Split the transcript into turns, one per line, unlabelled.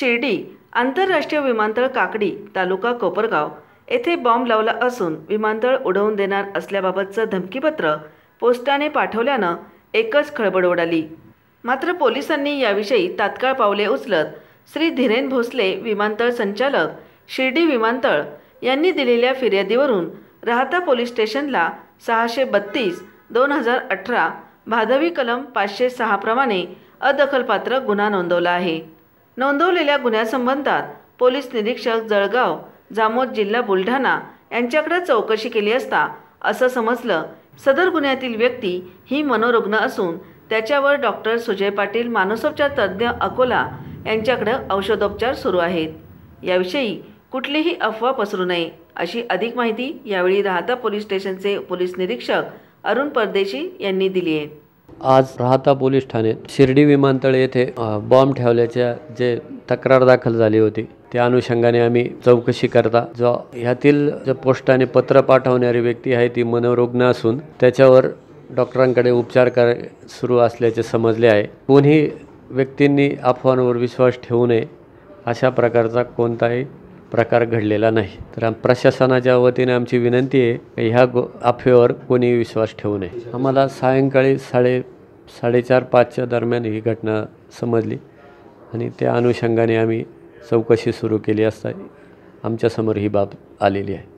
शिर्डी आंतरराष्ट्रीय विमानतळ काकडी तालुका कोपरगाव येथे बॉम्ब लावला असून विमानतळ उडवून देणार असल्याबाबतचं धमकीपत्र पोस्टाने पाठवल्यानं एकच खळबळ उडाली. मात्र पोलिसांनी याविषयी तात्काळ पावले उचलत श्री धीरेन भोसले विमानतळ संचालक शिर्डी विमानतळ यांनी दिलेल्या फिर्यादीवरून राहता पोलीस स्टेशनला सहाशे बत्तीस दोन हजार अठरा भादवी कलम पाचशे सहाप्रमाणे अदखलपात्र गुन्हा नोंदवला आहे. नोंदवलेल्या गुन्ह्यासंबंधात पोलीस निरीक्षक जळगाव जामोद जिल्हा बुलढाणा यांच्याकडे चौकशी केली असता असं समजलं सदर गुन्ह्यातील व्यक्ती ही मनोरुग्ण असून त्याच्यावर डॉक्टर सुजय पाटील मानसोपचार तज्ज्ञ अकोला यांच्याकडे औषधोपचार सुरू आहेत. याविषयी कुठलीही अफवा पसरू नये अशी अधिक माहिती यावेळी राहता पोलीस स्टेशनचे पोलीस निरीक्षक अरुण परदेशी यांनी दिली आहे.
आज राहता पोलीस ठाण्यात शिर्डी विमानतळ येथे बॉम्ब ठेवल्याच्या जे तक्रार दाखल झाली होती त्या अनुषंगाने आम्ही चौकशी करता. जो ह्यातील जे पोस्टाने पत्र पाठवणारी व्यक्ती आहे ती मनोरुग्ण असून त्याच्यावर डॉक्टरांकडे उपचार कर सुरू असल्याचे समजले आहे. कोणी व्यक्तींनी अफवांवर विश्वास ठेवू नये अशा प्रकारचा कोणताही प्रकार घडलेला नाही. तर आम- प्रशासनाच्या वतीने आमची विनंती आहे की ह्या गो अफवेवर कोणी विश्वास ठेवू नये. आम्हाला सायंकाळी साडे साडेचार पाचच्या दरम्यान ही घटना समजली आणि त्या अनुषंगाने आम्ही चौकशी सुरू केली असता आमच्यासमोर ही बाब आलेली आहे.